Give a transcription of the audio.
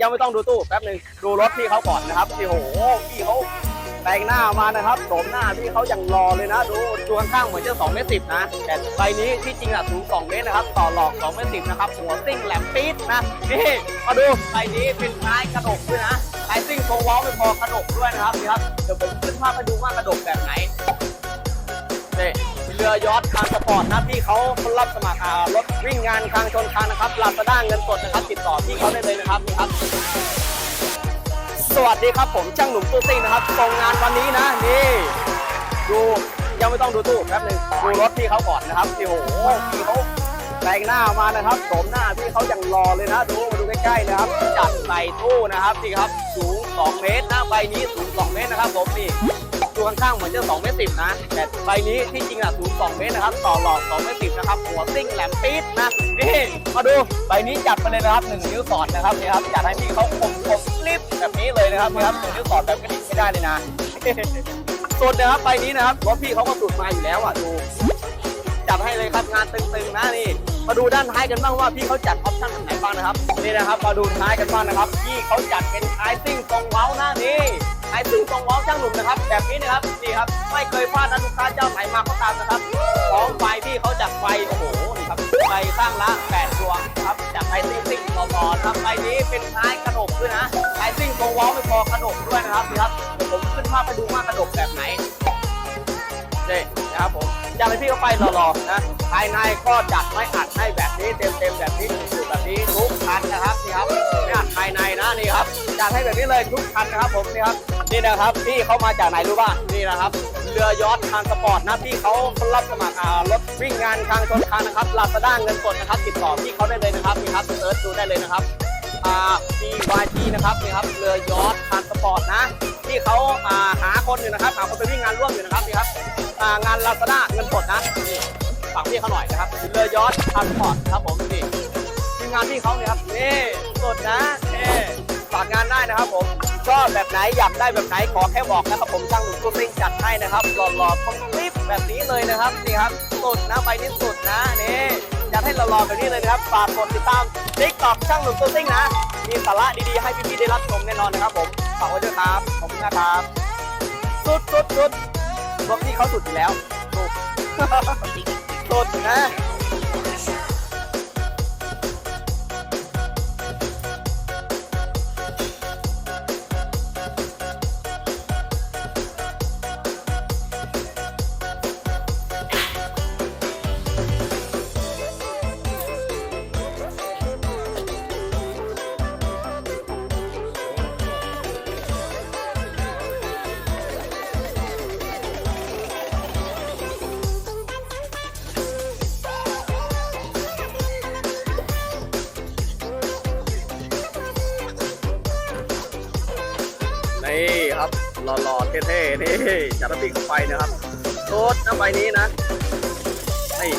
ยังไม่ต้องดูตู้แป๊บหนึ่งดูรถพี่เขาก่อนนะครับโอ้โหพี่เขาแต่งหน้ามานะครับโฉมหน้าพี่เขาอย่างรอเลยนะ ดูดูข้างๆเหมือนจะ2เมตรสิบนะ แต่ใบนี้ที่จริงอะสูง2เมตรนะครับ ต่อหลอก2เมตรสิบนะครับ หัวซิ่งแหลมปี๊ดนะนี่มาดูใบนี้เป็นท้ายกระดกด้วยนะท้ายซิ่งทรงว้าไม่พอกระดกด้วยนะครับนี่ครับเดี๋ยวผมขึ้นภาพให้ดูว่ากระดกแบบไหนนี่เรือยอททางสปอร์ตนะพี่เขารับสมัครอ่ารถวิ่งงานทางชนทางนะครับลาซาด้าเงินสดนะครับ ติดต่อพี่เขาได้เลยนะครับนี่ครับ วัสดีครับผมช่างหนุ่มตู้ซิ่งนะครับตรงงานวันนี้นะนี่ดูยังไม่ต้องดูตู้แป๊บหนึงดูรถพี่เขาก่อนนะครับโอ้โหพี่เขาแต่งหน้ามานะครับผมหน้าพี่เขาอย่างรอเลยนะดูมาดูใกล้ๆนะครับจัดใส่ตู้นะครับนี่ครับสูง 2 เมตรนะใบนี้สูง 2 เมตรนะครับผมนี่ ข้างๆเหมือนจะ2เมตรสินะ แต่ใบนี้ที่จริงอะสูง2เมตรนะครับ ต่อหลอด2เมตรสินะครับ หัวซิ่งแหลมปี๊ดนะ นี่ มาดูใบนี้จัดไปเลยนะครับ 1 นิ้วสอดนะครับนี่ครับ จัดให้พี่เขาคมคมคลิบแบบนี้เลยนะครับนี่ครับหนึ่งนิ้วสอดแบบกระดิกไม่ได้เลยนะสุดนะครับใบนี้นะครับรถพี่เขาก็สุดมาอยู่แล้วอะดู จัดให้เลยครับงานตึงๆนะนี่มาดูด้านท้ายกันบ้างว่าพี่เขาจัดออปชั่นอันไหนบ้างนะครับนี่นะครับมาดูท้ายกันบ้างนะครับพี่เขาจัดเป็นท้ายซิ่งตรงเว้าหน้านี่ท้ายซิ่งตรงเว้าช่างหนุ่มนะครับ แบบนี้นะครับนี่ครับไม่เคยพลาดนะลูกค้าเจ้าไหนมาก็ตามนะครับของไฟพี่เขาจัดไฟโอ้โหนี่ครับไฟข้างละ8ดวงครับจัดไฟซิ่งซิ่งต่อๆครับไฟนี้เป็นท้ายกระดกด้วยนะท้ายซิ่งตรงเว้าไม่พอกระดกด้วยนะครับนี่ครับผมขึ้นภาพให้ดูว่ากระดกแบบไหนนี่นะครับผมอยากให้พี่เขาไปหล่อๆนะ ภายในก็จัดไม้อัดให้แบบนี้เต็มๆแบบนี้อยู่แบบนี้ทุกคันนะครับนี่ครับไม่อัดภายในนะนี่ครับจัดให้แบบนี้เลยทุกคันนะครับผมนี่ครับนี่นะครับพี่เขามาจากไหนรู้ป่ะนี่นะครับเรือยอททางสปอร์ตนะพี่เขารับสมัครอ่ารถวิ่งงานทางชนทางนะครับลาซาด้าเงินสดนะครับติดต่อพี่เขาได้เลยนะครับนี่ครับเซิร์ชดูได้เลยนะครับอ่า BYT นะครับนี่ครับเรือยอททานสปอร์ตนะที่เขาอ่าหาคนอยู่นะครับหาคนไปวิ่งงานร่วมอยู่นะครับนี่ครับอ่างานลาซาด้าเงินสดนะนี่ ฝากพี่เขาหน่อยนะครับเรือยอททรานสปอร์ตครับผมนี่ทีมงานพี่เขาเนี่ยครับนี่สดนะนี่ฝากงานได้นะครับผมชอบแบบไหนอยากได้แบบไหนขอแค่บอกนะครับผมช่างหนุ่มตู้ซิ่งจัดให้นะครับหล่อๆคอมคลิปแบบนี้เลยนะครับนี่ครับสุดนะใบนี้สุดนะนี่อยากให้หล่อๆแบบนี้เลยนะครับฝากกดติดตามติ๊กต็อกช่างหนุ่มตัวซิ่งนะมีสาระดีๆให้พี่ๆได้รับชมแน่นอนนะครับผมฝากไว้ด้วยครับขอบคุณนะครับสุดสุดสุดรถที่เขาสุดอยู่แล้วสุดสุ ดนะ นี่ครับหล่อๆเท่ๆนี่จัดระเบียบเข้าไปนะครับโคตรน้ำใบนี้นะนี่